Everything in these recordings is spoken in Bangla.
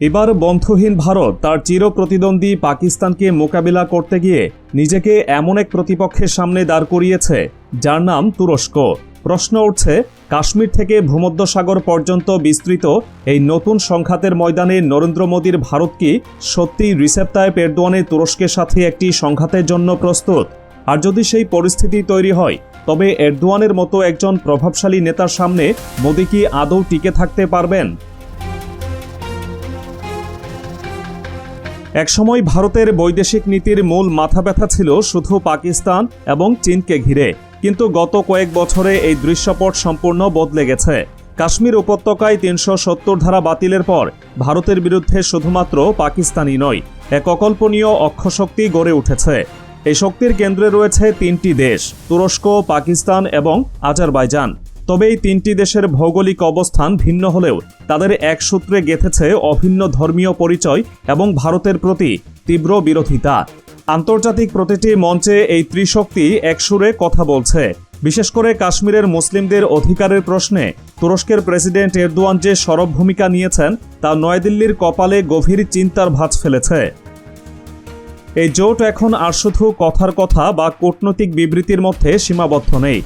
এবার বন্ধুহীন ভারত তার চির প্রতিদ্বন্দ্বী পাকিস্তানকে মোকাবিলা করতে গিয়ে নিজেকে এমন এক প্রতিপক্ষের সামনে দাঁড় করিয়েছে, যার নাম তুরস্ক। প্রশ্ন উঠছে, কাশ্মীর থেকে ভূমধ্যসাগর পর্যন্ত বিস্তৃত এই নতুন সংঘাতের ময়দানে নরেন্দ্র মোদীর ভারত কি সত্যিই রিসেপ তায়েপ এরদোয়ানের তুরস্কের সাথে একটি সংঘাতের জন্য প্রস্তুত? আর যদি সেই পরিস্থিতি তৈরি হয়, তবে এরদোয়ানের মতো একজন প্রভাবশালী নেতার সামনে মোদী কি আদৌ টিকে থাকতে পারবেন? একসময় ভারতের বৈদেশিক নীতির মূল মাথা ব্যথা ছিল শুধু পাকিস্তান এবং চীনকে ঘিরে। কিন্তু গত কয়েক বছরে এই দৃশ্যপট সম্পূর্ণ বদলে গেছে। কাশ্মীর উপত্যকায় তিনশো সত্তর ধারা বাতিলের পর ভারতের বিরুদ্ধে শুধুমাত্র পাকিস্তানই নয়, এক অকল্পনীয় অক্ষশক্তি গড়ে উঠেছে। এই শক্তির কেন্দ্রে রয়েছে তিনটি দেশ, তুরস্ক, পাকিস্তান এবং আজারবাইজান। তবে এই তিনটি দেশের ভৌগোলিক অবস্থান ভিন্ন হলেও তাদের এক সূত্রে গেঁথেছে অভিন্ন ধর্মীয় পরিচয় এবং ভারতের প্রতি তীব্র বিরোধিতা। আন্তর্জাতিক প্রতিটি মঞ্চে এই ত্রিশক্তি একসুরে কথা বলছে। বিশেষ করে কাশ্মীরের মুসলিমদের অধিকারের প্রশ্নে তুরস্কের প্রেসিডেন্ট এরদোয়ান যে সরব ভূমিকা নিয়েছেন, তা নয়াদিল্লির কপালে গভীর চিন্তার ভাঁজ ফেলেছে। এই জোট এখন আর শুধু কথার কথা বা কূটনৈতিক বিবৃতির মধ্যে সীমাবদ্ধ নেই।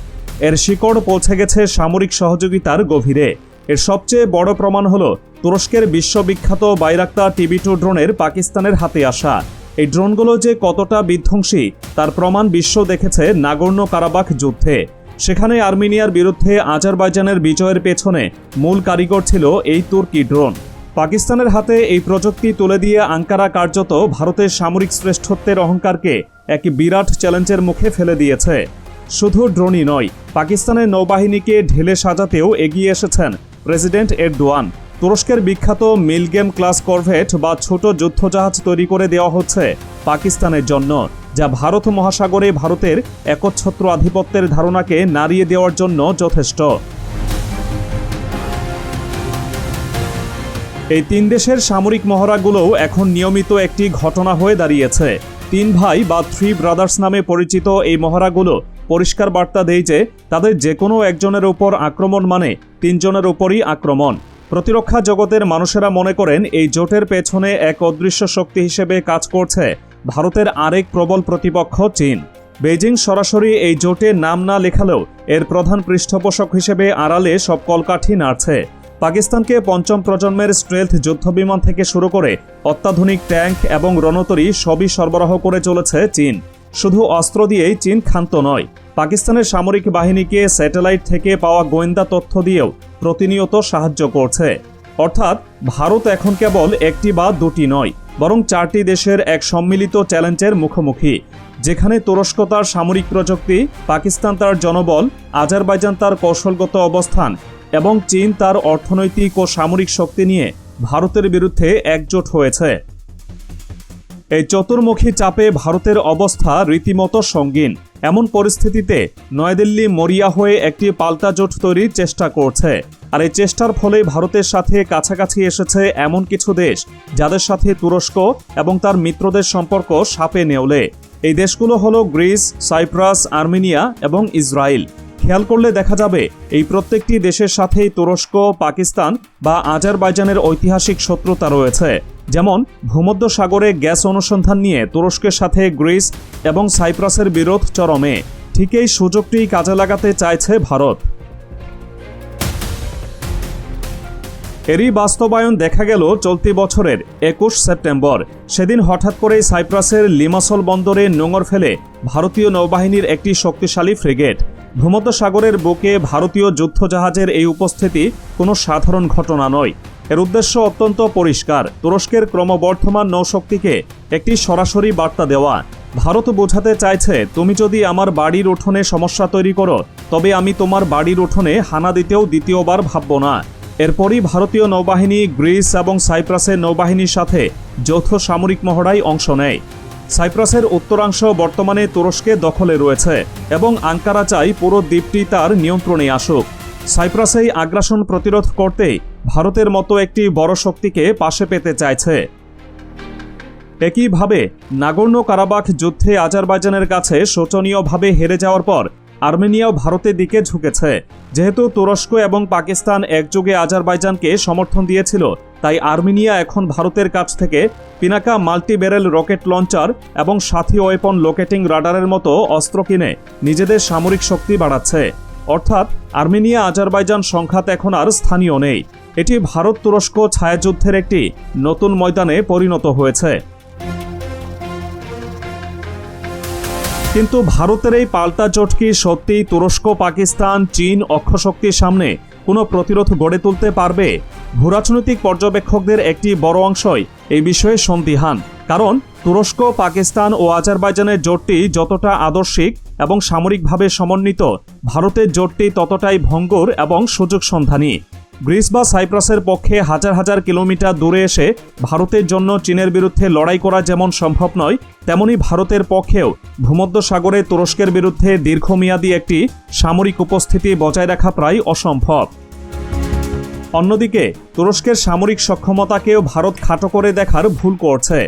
এর শিকড় পৌঁছে গেছে সামরিক সহযোগিতার গভীরে। এর সবচেয়ে বড় প্রমাণ হল তুরস্কের বিশ্ববিখ্যাত বাইরাক্তা টিভি টু ড্রোনের পাকিস্তানের হাতে আসা। এই ড্রোনগুলো যে কতটা বিধ্বংসী, তার প্রমাণ বিশ্ব দেখেছে নাগর্ণ কারাবাখ যুদ্ধে। সেখানে আর্মেনিয়ার বিরুদ্ধে আজারবাইজানের বিজয়ের পেছনে মূল কারিগর ছিল এই তুর্কি ড্রোন। পাকিস্তানের হাতে এই প্রযুক্তি তুলে দিয়ে আঙ্কারা কার্যত ভারতের সামরিক শ্রেষ্ঠত্বের অহংকারকে এক বিরাট চ্যালেঞ্জের মুখে ফেলে দিয়েছে। শুধু ড্রোনই নয়, পাকিস্তানের নৌবাহিনীকে ঢেলে সাজাতেও এগিয়ে এসেছেন প্রেসিডেন্ট এরদোয়ান। তুরস্কের বিখ্যাত মিলগেম ক্লাস করভেট বা ছোট যুদ্ধজাহাজ তৈরি করে দেওয়া হচ্ছে পাকিস্তানের জন্য, যা ভারত মহাসাগরে ভারতের একচ্ছত্র আধিপত্যের ধারণাকে নাড়িয়ে দেওয়ার জন্য যথেষ্ট। এই তিন দেশের সামরিক মহড়াগুলোও এখন নিয়মিত একটি ঘটনা হয়ে দাঁড়িয়েছে। তিন ভাই বা থ্রি ব্রাদার্স নামে পরিচিত এই মহড়াগুলো পরিষ্কার বার্তা দেয় যে, তাদের যে কোনো একজনের উপর আক্রমণ মানে তিনজনের উপরই আক্রমণ। প্রতিরক্ষা জগতের মানুষেরা মনে করেন, এই জোটের পেছনে এক অদৃশ্য শক্তি হিসেবে কাজ করছে ভারতের আরেক প্রবল প্রতিপক্ষ চীন। বেজিং সরাসরি এই জোটে নাম না লেখালেও এর প্রধান পৃষ্ঠপোষক হিসেবে আড়ালে সব কলকাঠি নাড়ছে। পাকিস্তানকে পঞ্চম প্রজন্মের স্ট্রেলথ যুদ্ধবিমান থেকে শুরু করে অত্যাধুনিক ট্যাঙ্ক এবং রণতরী সবই সরবরাহ করে চলেছে চীন। শুধু অস্ত্র দিয়েই চীন ক্ষান্ত নয়। পাকিস্তানের সামরিক বাহিনীকে স্যাটেলাইট থেকে পাওয়া গোয়েন্দা তথ্য দিয়েও প্রতিনিয়ত সাহায্য করছে। অর্থাৎ, ভারত এখন কেবল একটি বা দুটি নয়, বরং চারটি দেশের এক সম্মিলিত চ্যালেঞ্জের মুখোমুখি, যেখানে তুরস্ক তার সামরিক প্রযুক্তি, পাকিস্তান তার জনবল, আজারবাইজান তার কৌশলগত অবস্থান, এবং চীন তার অর্থনৈতিক ও সামরিক শক্তি নিয়ে ভারতের বিরুদ্ধে একজোট হয়েছে। এই চতুর্মুখী চাপে ভারতের অবস্থা রীতিমতো সঙ্গীন। এমন পরিস্থিতিতে নয়াদিল্লি মরিয়া হয়ে একটি পাল্টা জোট তৈরির চেষ্টা করছে। আর এই চেষ্টার ফলে ভারতের সাথে কাছাকাছি এসেছে এমন কিছু দেশ, যাদের সাথে তুরস্ক এবং তার মিত্রদের সম্পর্ক সাপে নেওলে। এই দেশগুলো হলো গ্রিস, সাইপ্রাস, আর্মেনিয়া এবং ইসরায়েল খেয়াল করলে দেখা যাবে, এই প্রত্যেকটি দেশের সাথেই তুরস্ক, পাকিস্তান বা আজারবাইজানের ঐতিহাসিক শত্রুতা রয়েছে। যেমন ভূমধ্য সাগরে গ্যাস অনুসন্ধান নিয়ে তুরস্কের সাথে গ্রিস এবং সাইপ্রাসের বিরোধ চরমে। ঠিক এই সুযোগটি কাজে লাগাতে চাইছে ভারত। এরই বাস্তবায়ন দেখা গেল চলতি বছরের একুশ সেপ্টেম্বর। সেদিন হঠাৎ করেই সাইপ্রাসের লিমাসল বন্দরে নোঙর ফেলে ভারতীয় নৌবাহিনীর একটি শক্তিশালী ফ্রিগেট। ভূমধ্য সাগরের বুকে ভারতীয় যুদ্ধজাহাজের এই উপস্থিতি কোনো সাধারণ ঘটনা নয়। এর উদ্দেশ্য অত্যন্ত পরিষ্কার। তুরস্কের ক্রমবর্ধমান নৌশক্তিকে একটি সরাসরি বার্তা দেওয়া। ভারত বোঝাতে চাইছে, তুমি যদি আমার বাড়ির উঠোনে সমস্যা তৈরি করো, তবে আমি তোমার বাড়ির উঠোনে হানা দিতেও দ্বিতীয়বার ভাবব না। এরপরই ভারতীয় নৌবাহিনী গ্রিস এবং সাইপ্রাসের নৌবাহিনীর সাথে যৌথ সামরিক মহড়ায় অংশ নেয়। সাইপ্রাসের উত্তরাংশ বর্তমানে তুরস্কে দখলে রয়েছে এবং আঙ্কারা চাই পুরো দ্বীপটি তার নিয়ন্ত্রণে আসুক। সাইপ্রাসেই আগ্রাসন প্রতিরোধ করতেই ভারতের মতো একটি বড় শক্তিকে পাশে পেতে চাইছে। একইভাবে নাগর্ণ কারাবাখ যুদ্ধে আজারবাইজানের কাছে শোচনীয়ভাবে হেরে যাওয়ার পর আর্মেনিয়াও ভারতের দিকে ঝুঁকেছে। যেহেতু তুরস্ক এবং পাকিস্তান একযোগে আজারবাইজানকে সমর্থন দিয়েছিল, তাই আর্মেনিয়া এখন ভারতের কাছ থেকে Pinaka multi barrel rocket launcher এবং সাথী ওয়েপন লোকেটিং রাডারের মতো অস্ত্র কিনে নিজেদের সামরিক শক্তি বাড়াচ্ছে। অর্থাৎ আর্মেনিয়া আজারবাইজান সংঘাত এখন আর স্থানীয় নেই। এটি ভারত তুরস্ক ছায়াযুদ্ধের একটি নতুন ময়দানে পরিণত হয়েছে। কিন্তু ভারতের এই পাল্টা জোট কি সত্যিই তুরস্ক, পাকিস্তান, চীন অক্ষশক্তির সামনে কোনো প্রতিরোধ গড়ে তুলতে পারবে? ভূরাজনৈতিক পর্যবেক্ষকদের একটি বড় অংশই এই বিষয়ে সন্দিহান। কারণ তুরস্ক, পাকিস্তান ও আজারবাইজানের জোটটি যতটা আদর্শিক এবং সামরিকভাবে সমন্বিত, ভারতের জোটটি ততটাই ভঙ্গুর এবং সুযোগ সন্ধানী। গ্রিস বা সাইপ্রাসের পক্ষে হাজার হাজার কিলোমিটার দূরে এসে ভারতের জন্য চীনের বিরুদ্ধে লড়াই করা যেমন সম্ভব নয়, তেমনি ভারতের পক্ষেও ভূমধ্য সাগরে তুরস্কের বিরুদ্ধে দীর্ঘমেয়াদী একটি সামরিক উপস্থিতি বজায় রাখা প্রায় অসম্ভব। অন্যদিকে, তুরস্কের সামরিক সক্ষমতাকেও ভারত খাটো করে দেখার ভুল করছে।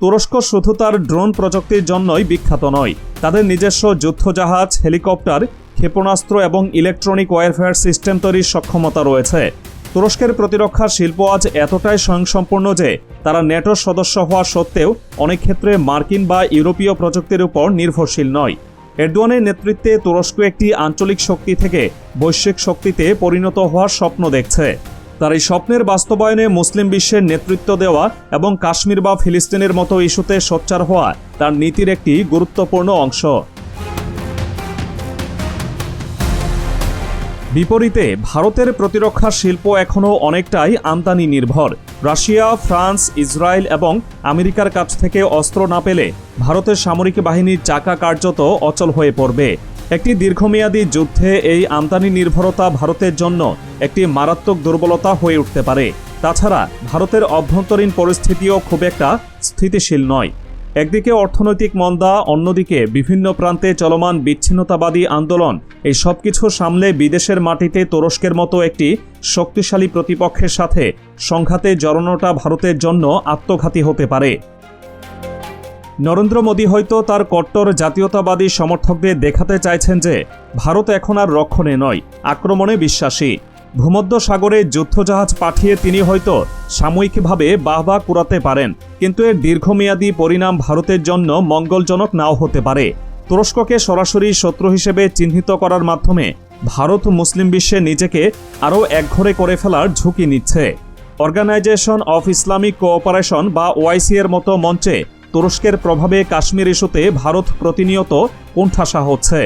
তুরস্ক শুধু তার ড্রোন প্রযুক্তির জন্যই বিখ্যাত নয়, তাদের নিজস্ব যুদ্ধজাহাজ, হেলিকপ্টার ক্ষেপণাস্ত্র এবং ইলেকট্রনিক ওয়ারফেয়ার সিস্টেম তৈরির সক্ষমতা রয়েছে। তুরস্কের প্রতিরক্ষা শিল্প আজ এতটাই স্বয়ংসম্পূর্ণ যে, তারা ন্যাটোর সদস্য হওয়া সত্ত্বেও অনেক ক্ষেত্রে মার্কিন বা ইউরোপীয় প্রযুক্তির উপর নির্ভরশীল নয়। এরদোয়ানের নেতৃত্বে তুরস্ক একটি আঞ্চলিক শক্তি থেকে বৈশ্বিক শক্তিতে পরিণত হওয়ার স্বপ্ন দেখছে। তার এই স্বপ্নের বাস্তবায়নে মুসলিম বিশ্বের নেতৃত্ব দেওয়া এবং কাশ্মীর বা ফিলিস্তিনের মতো ইস্যুতে সোচ্চার হওয়া তার নীতির একটি গুরুত্বপূর্ণ অংশ। বিপরীতে ভারতের প্রতিরক্ষা শিল্প এখনও অনেকটাই আমদানি নির্ভর রাশিয়া, ফ্রান্স, ইসরায়েল এবং আমেরিকার কাছ থেকে অস্ত্র না পেলে ভারতের সামরিক বাহিনীর চাকা কার্যত অচল হয়ে পড়বে। একটি দীর্ঘমেয়াদী যুদ্ধে এই আমদানি নির্ভরতা ভারতের জন্য একটি মারাত্মক দুর্বলতা হয়ে উঠতে পারে। তাছাড়া ভারতের অভ্যন্তরীণ পরিস্থিতিও খুব একটা স্থিতিশীল নয়। একদিকে অর্থনৈতিক মন্দা, অন্যদিকে বিভিন্ন প্রান্তে চলমান বিচ্ছিন্নতাবাদী আন্দোলন। এই সব কিছু সামলে বিদেশের মাটিতে তুরস্কের মতো একটি শক্তিশালী প্রতিপক্ষের সাথে সংঘাতে জড়ানোটা ভারতের জন্য আত্মঘাতী হতে পারে। নরেন্দ্র মোদী হয়তো তার কট্টর জাতীয়তাবাদী সমর্থকদের দেখাতে চাইছেন যে, ভারত এখন আর রক্ষণে নয়, আক্রমণে বিশ্বাসী। ভূমধ্য সাগরে যুদ্ধজাহাজ পাঠিয়ে তিনি হয়তো সাময়িকভাবে বাহবা কুড়াতে পারেন, কিন্তু এর দীর্ঘমেয়াদী পরিণাম ভারতের জন্য মঙ্গলজনক নাও হতে পারে। তুরস্ককে সরাসরি শত্রু হিসেবে চিহ্নিত করার মাধ্যমে ভারত মুসলিম বিশ্বে নিজেকে আরও একঘরে করে ফেলার ঝুঁকি নিচ্ছে। অর্গানাইজেশন অফ ইসলামিক কোঅপারেশন বা ওআইসি এর মতো মঞ্চে তুরস্কের প্রভাবে কাশ্মীর ইস্যুতে ভারত প্রতিনিয়ত কোণঠাসা হচ্ছে।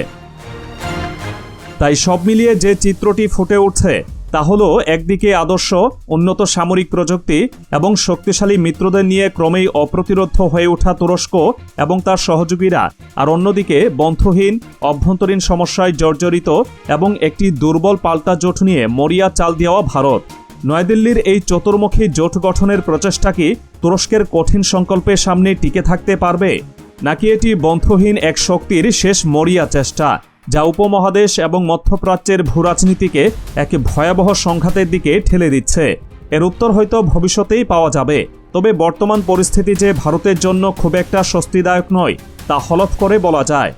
তাই সব মিলিয়ে যে চিত্রটি ফুটে উঠছে তা হলো একদিকে আদর্শ, উন্নত সামরিক প্রযুক্তি এবং শক্তিশালী মিত্রদের নিয়ে ক্রমেই অপ্রতিরোধ হয়ে ওঠা তুরস্ক এবং তার সহযোগীরা, আর অন্যদিকে বন্ধহীন, অভ্যন্তরীণ সমস্যায় জর্জরিত এবং একটি দুর্বল পাল্টা জোট নিয়ে মরিয়া চাল দেওয়া ভারত। নয়াদিল্লির এই চতুর্মুখী জোট গঠনের প্রচেষ্টা কি তুরস্কের কঠিন সংকল্পের সামনে টিকে থাকতে পারবে? নাকি এটি বন্ধহীন এক শক্তির শেষ মরিয়া চেষ্টা? যা উপমহাদেশ এবং মধ্যপ্রাচ্যের ভূরাজনীতিকে এক ভয়াবহ সংঘাতের দিকে ঠেলে দিচ্ছে। এর উত্তর হয়তো ভবিষ্যতেই পাওয়া যাবে, তবে বর্তমান পরিস্থিতি যে ভারতের জন্য খুব একটা স্বস্তিদায়ক নয়, তা হলফ করে বলা যায়।